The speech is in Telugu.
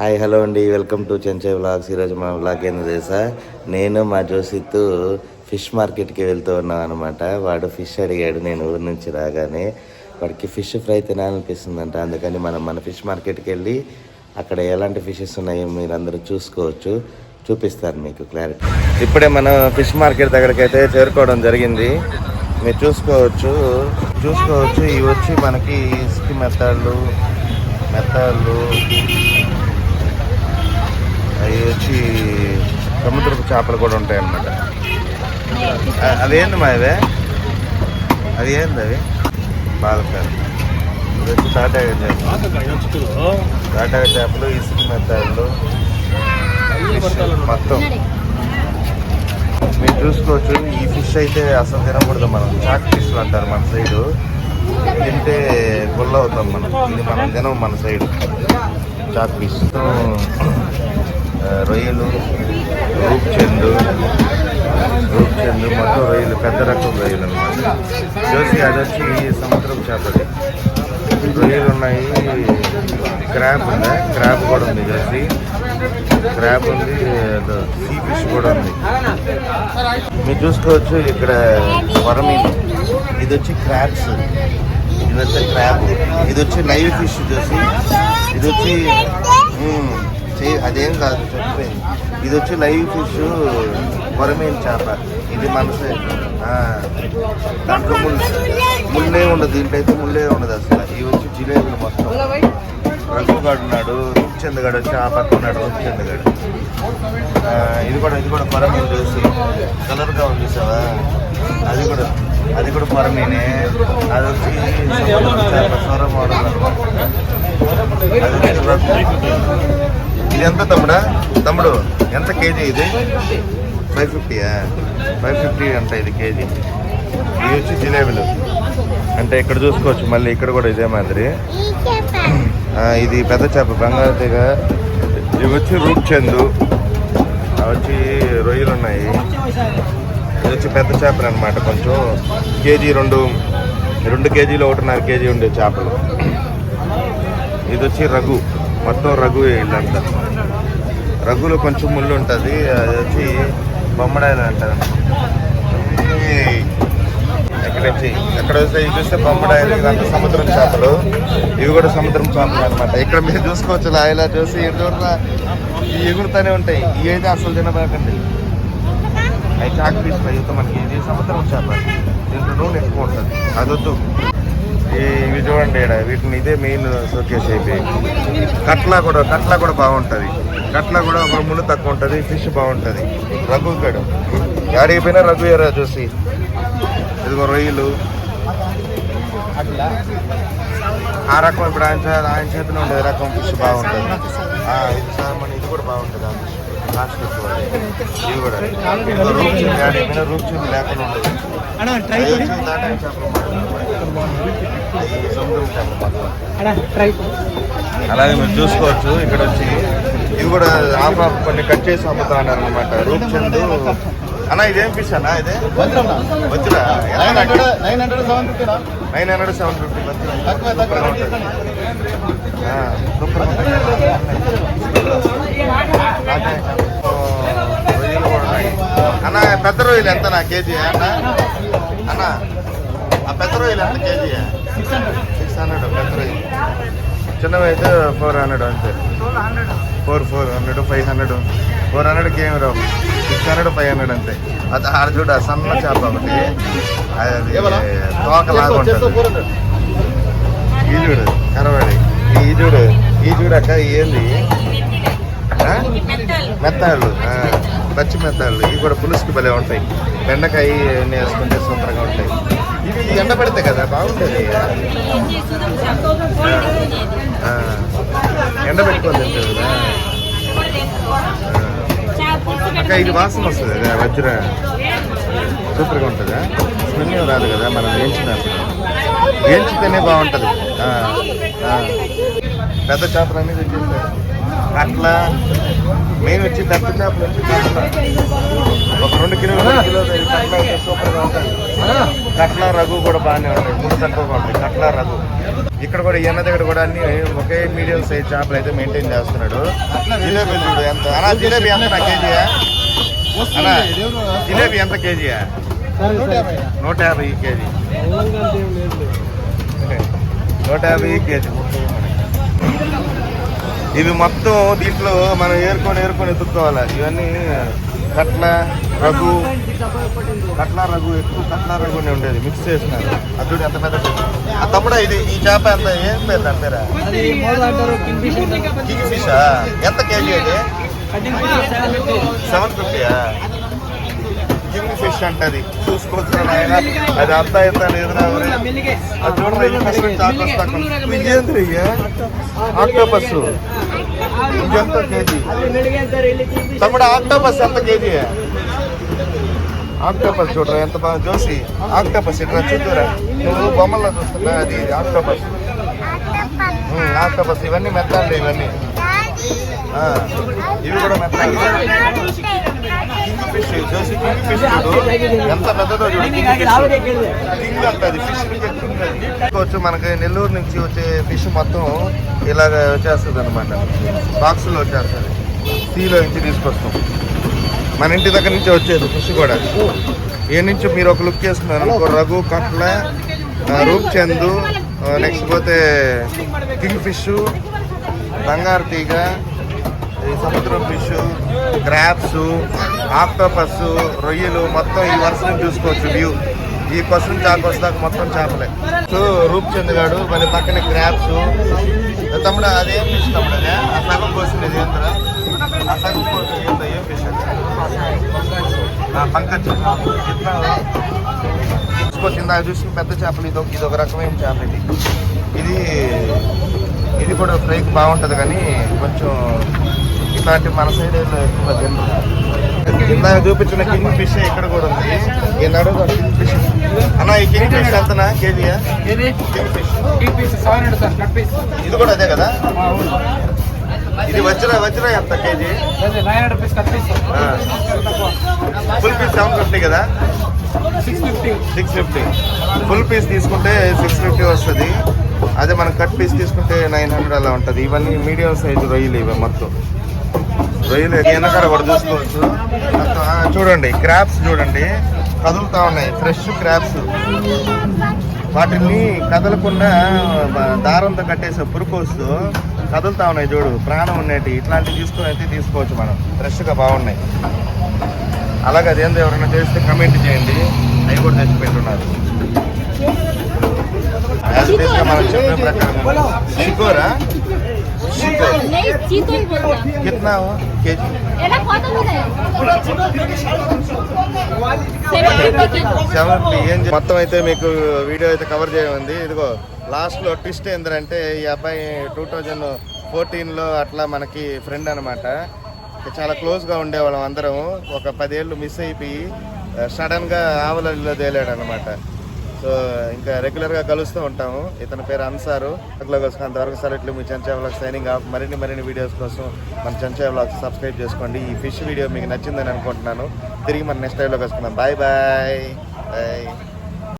హాయ్ హలో అండి. Welcome to Chenche vlogs. ఈరోజు మన వ్లాగ్ ఏందో తెలుసా? నేను మా జోసిత్తు ఫిష్ మార్కెట్కి వెళ్తూ ఉన్నాం అనమాట వాడు ఫిష్ అడిగాడు నేను ఊరి నుంచి రాగానే. వాడికి ఫిష్ ఫ్రై తినాలనిపిస్తుందంట. అందుకని మనం మన ఫిష్ మార్కెట్కి వెళ్ళి అక్కడ ఎలాంటి ఫిషెస్ ఉన్నాయో మీరు అందరూ చూసుకోవచ్చు. చూపిస్తారు మీకు క్లారిటీ. ఇప్పుడే మనం ఫిష్ మార్కెట్ దగ్గరికి అయితే చేరుకోవడం జరిగింది. మీరు చూసుకోవచ్చు. చూసుకోవచ్చు. ఇవి వచ్చి మనకి ఇసుక మెత్తాళ్ళు మెత్తాళ్ళు అవి వచ్చి సముద్రపు చేపలు కూడా ఉంటాయి అన్నమాట అ- ఏంది మా ఇదే? అది? ఏంది అవి బాలకారు వచ్చి తాటాగా చేపలు. తాటాగా చేపలు ఇసుక మెత్తాళ్ళు మొత్తం. మీరు చూసుకోవచ్చు ఈ ఫిష్ అయితే అసలు తినకూడదు మనం. చాక్ ఫిష్ అంటారు మన సైడు. తింటే గుల్ల అవుతాం మనం. ఇది మనం తినం మన సైడు. Chalk fish. రొయ్యలు రూప్ చెందు మొత్తం రొయ్యలు పెద్ద రకం రొయ్యలు అనమాట జోసి అది వచ్చి సముద్రం చేపది. రొయ్యలు ఉన్నాయి. క్రాబ్ ఉందా? క్రాబ్ కూడా ఉంది జోసి. క్రాబ్ ఉంది సీ ఫిష్ కూడా ఉంది. మీరు చూసుకోవచ్చు ఇక్కడ వరమీను ఇది వచ్చి క్రాబ్స్ ఇది వచ్చి క్రాబ్ ఇది వచ్చి లైవ్ ఫిష్ చూసి ఇది వచ్చి చే- అదేం కాదు చెప్పేది. ఇది వచ్చి లైవ్ ఫిష్ కొరమేం చేప. ఇది మనసే. దాంట్లో ముళ్ళు ముళ్ళే ఉండదు దీంట్లో అయితే ముళ్ళే ఉండదు అసలు. ఇవి వచ్చి జిలేబులు మొత్తం. రఘుగాడు ఉన్నాడు రూప్చంద్ వచ్చి ఆ పక్క ఉన్నాడు రూప్చంద్ ఇది కూడా ఇది కూడా కొరమేం చూసి కలర్గా ఉంది చూసావా? అది కూడా అది కూడా పరమీనే అది వచ్చి సొర మోడల్ అది రఘు. ఇది ఎంత తమ్ముడా? తమ్ముడు ఎంత కేజీ ఇది? ఫైవ్ ఫిఫ్టీయా ఫైవ్ ఫిఫ్టీ అంట ఇది కేజీ. ఇది వచ్చి జిలేబీలు. అంటే ఇక్కడ చూసుకోవచ్చు మళ్ళీ ఇక్కడ కూడా ఇదే మాదిరి. ఇది పెద్ద చేప బంగారు తీగ ఇవి వచ్చి రూట్ చందు. అవి వచ్చి రొయ్యలు ఉన్నాయి. ఇది వచ్చి పెద్ద చేపలు అనమాట కొంచెం కేజీ రెండు రెండు కేజీలు ఒకటిన్నర కేజీ ఉండే చేపలు. ఇది వచ్చి రఘు. మొత్తం రఘు ఇల్లంతా. రగ్గులో కొంచెం ముళ్ళు ఉంటుంది అది వచ్చి బొమ్మడాయలు అంటారు. ఇక్కడ ఎక్కడ వస్తే ఇవి చూస్తే బొమ్మడాయలు ఇదంతా సముద్రం చేపలు. ఇవి కూడా సముద్రం చేపలు అనమాట ఇక్కడ మీరు చూసుకోవచ్చు లాయలా చూసి ఇవి ఎగురుతూనే ఉంటాయి. ఇవి అయితే అసలు తినబాకండి. అవి చాక్ పీస్ యువత మనకి ఇది సముద్రం చేప దీంట్లో నూనె ఎక్కువ ఉంటుంది. అదొద్దు. ఇవి చూడండి ఈడ వీటిని ఇదే మెయిన్ షోకేస్ అయిపోయి కట్లా కూడా కట్లా కూడా బాగుంటుంది. కట్లా కూడా ఒక ముళ్ళు తక్కువ ఉంటుంది ఫిష్ బాగుంటుంది. రఘు గడు. ఆడికి పోయినా రఘు ఎరా చూసి ఇదిగో రొయ్యలు. ఆ రకం ఇప్పుడు ఆయన చే- ఆయన చేతిలో ఉండే రకం ఫిష్ బాగుంటుంది. ఆ, ఇది సార్ మన ఇది కూడా బాగుంటుంది ఆ ఫిష్ ఇది కూడా. రూప్ లేకుండా ఉండదు. అలాగే మీరు చూసుకోవచ్చు ఇక్కడ వచ్చి ఇవి కూడా ఆఫ్ ఆఫ్ కొన్ని కట్ చేసి అమ్ముతా ఉన్నారు అనమాట రూప్ చందు అన్న ఇదేం? ఫిష్ అన్న ఇదే nine hundred hundred seven fifty nine hundred seven fifty అన్న పెద్ద రొయ్యలు ఎంత నా కేజీ అన్న? అన్న ఆ పెద్ద రొయ్యలు ఎంత కేజీ సిక్స్ హండ్రెడ్ పెద్ద చిన్నవి అయితే ఫోర్ హండ్రెడ్ అంతే. Four four hundred five hundred four హండ్రెడ్కి ఏమి రావు. సిక్స్ హండ్రెడ్ ఫైవ్ హండ్రెడ్ అంతే. అది ఆడ చూడ సన్న చేప ఒకటి. అది తోక లాగా ఉంటుంది. ఈ చూడు కనబడి. ఈ చూడు ఈ చూడు అక్క ఏంది? మెత్తాళ్ళు. పచ్చి మెత్తాళ్ళు. ఇవి కూడా పులుసుకి భలే ఉంటాయి. బెండకాయ వేసుకుంటే సూపర్గా ఉంటాయి. ఎండ పడితే కదా బాగుంటుంది. ఎండ పెట్టుకొని తింటారు కదా. అక్క ఇది వాసన వస్తుంది కదా వజ్ర. సూపర్గా ఉంటుందా? స్మెల్ రాదు కదా మనం వేయించినప్పుడు వేయించితేనే బాగుంటుంది. పెద్ద చేపలు అనేది తెచ్చేస్తారు అట్లా మేము వచ్చి పెద్ద చేపలు వచ్చి ఒక రెండు కిలోలు కిలో కట్ల రఘు కూడా బాగానే ఉంటాయి మూడు తక్కువగా ఉంటాయి కట్ల రఘు. ఇక్కడ కూడా ఈయన దగ్గర కూడా అన్ని ఒకే మీడియం సైజ్ చేపలు అయితే మెయింటైన్ చేస్తున్నాడు. జిలేబీ చూడు ఎంత. అన్నా జిలేబీ ఎంత నా కేజీయా జిలేబీ ఎంత కేజీయా నూట యాభై నూట యాభై కేజీ. నూట యాభై కేజీ. ఇవి మొత్తం దీంట్లో మనం ఏరుకొని ఏరుకొని ఎత్తుక్కోవాలి ఇవన్నీ కట్ల రఘు కట్ల రఘు ఎక్కువ కట్ల రఘునే ఉండేది మిక్స్ చేసినారు. అదుడు ఎంత పెద్ద తమ్ముడా ఇది ఈ చేప ఎంత ఏం పేరు దాని పేరా? కింగ్ ఫిష్ ఎంత కేజీ అది? సెవెన్ ఫిఫ్టీ సెవెన్ ఫిఫ్టీయా కింగ్ ఫిష్ అంటది. చూసుకోవచ్చు నాయన. అది అంత ఎంత లేదు. ఇదేంద్రి ఇయ్య? ఆక్టోపస్ ఇదెంత కేజీ? తమ్ముడు ఆక్టోపస్ ఎంత కేజీ? ఆక్టోపస్ చూడరా? ఎంత బాగా జోసి ఆక్టోపస్ ఇట్లా చూద్దురా. నువ్వు బొమ్మల్లో చూస్తున్నా అది ఆక్టోపస్. ఆక్టోపస్ ఇవన్నీ మెత్తాలి ఇవన్నీ. ఇవి కూడా మెత్తాలి ఫిష్ జోసి కింగ్ ఫిష్ చూడు. ఎంత పెద్దదో చూడు. కింగ్ అంటది ఫిష్ వచ్చి మనకి నెల్లూరు నుంచి వచ్చే ఫిష్ మొత్తం ఇలాగ వచ్చేస్తుంది అనమాట బాక్సులో వచ్చేస్తుంది. సీలో నుంచి తీసుకొస్తాం. మన ఇంటి దగ్గర నుంచి వచ్చేది ఫిష్ కూడా. ఏ నుంచి మీరు ఒక లుక్ చేస్తున్నారు అనుకో. రఘు కట్ల ఆ, రూప్ నెక్స్ట్ పోతే కింగ్ ఫిష్ బంగారు తీగ సముద్రం ఫిష్ క్రాప్స్ ఆక్టోపస్ రొయ్యలు మొత్తం ఈ వరుసను చూసుకోవచ్చు వ్యూ ఈ కొసం చాకు వస్తాక మొత్తం చేపలే. సో రూప్ చంద్ గాడు మళ్ళీ పక్కన క్రాప్స్. తమ్ముడు అదేం ఫిష్ తమ్ముడు? అదే ఆ సగం కోసం ఇది ఏంటరా ఆ సగం కోసం ఏంటో ఏం ఫిష్ అది ఆ, పంకజ్. చూసుకోవచ్చు ఇందాక చూసిన పెద్ద చేపలు ఇది ఇది ఒక రకమైన చేప ఇది. ఇది ఇది కూడా ఫ్రైకి బాగుంటుంది కానీ కొంచెం ఇట్లాంటి మన సైడ్ ఎక్కువ ఇందాక చూపించిన కింగ్ ఫిష్ ఇక్కడ కూడా ఉంది. ఈ నడుగు కింగ్ ఫిష్. అన్న ఈ కింగ్ ఫిష్ ఎంతనా కేజీయా? ఏది? King fish. ఇది కూడా అదే కదా? ఇది వజ్ర వజ్ర ఎంత KG. Full piece seven fifty కదా? Six fifty six fifty full piece తీసుకుంటే సిక్స్ ఫిఫ్టీ వస్తుంది. అదే మనం కట్ పీస్ తీసుకుంటే నైన్ హండ్రెడ్ అలా ఉంటుంది. ఇవన్నీ మీడియం సైజు రొయ్యలు ఇవి మొత్తం. రొయ్యలు వెనకాల కూడా చూసుకోవచ్చు. చూడండి క్రాప్స్ చూడండి. కదులుతా ఉన్నాయి. ఫ్రెష్ క్రాప్స్ వాటిని కదలకుండా దారంతో కట్టేసే పురుకోస్ కదులుతా ఉన్నాయి చూడు. ప్రాణం ఉన్నట్టు ఇట్లాంటివి తీసుకుని అయితే తీసుకోవచ్చు మనం. ఫ్రెష్గా బాగున్నాయి. అలాగే అదేందో ఎవరైనా చేస్తే కమెంట్ చేయండి. అవి కూడా తెచ్చిపెట్టున్నారు. మనం చెప్పిన ప్రకారం. సెవెన్ మొత్తం అయితే మీకు వీడియో అయితే కవర్ చేయమంది ఇదిగో లాస్ట్లో ట్విస్ట్ ఏంటంటే ఈ అబ్బాయి టూ థౌజండ్ ఫోర్టీన్లో అట్లా మనకి ఫ్రెండ్ అనమాట చాలా క్లోజ్గా ఉండే ఉండేవాళ్ళం అందరం. ఒక పదేళ్ళు మిస్ అయిపోయి సడన్గా ఆవలలో తేలాడు అనమాట సో ఇంకా రెగ్యులర్గా కలుస్తూ ఉంటాము. ఇతని పేరు అన్సారు. రెగ్యులర్ అంతవరకు సార్ ఇట్లా మీ చంచా బ్లాగ్ సైనింగ్ ఆఫ్ మరిన్ని మరిన్ని వీడియోస్ కోసం మన చంచా బ్లాగ్ సబ్స్క్రైబ్ చేసుకోండి. ఈ ఫిష్ వీడియో మీకు నచ్చిందని అనుకుంటున్నాను. తిరిగి మన నెక్స్ట్ టైంలో కలుసుకుందాం. Bye bye bye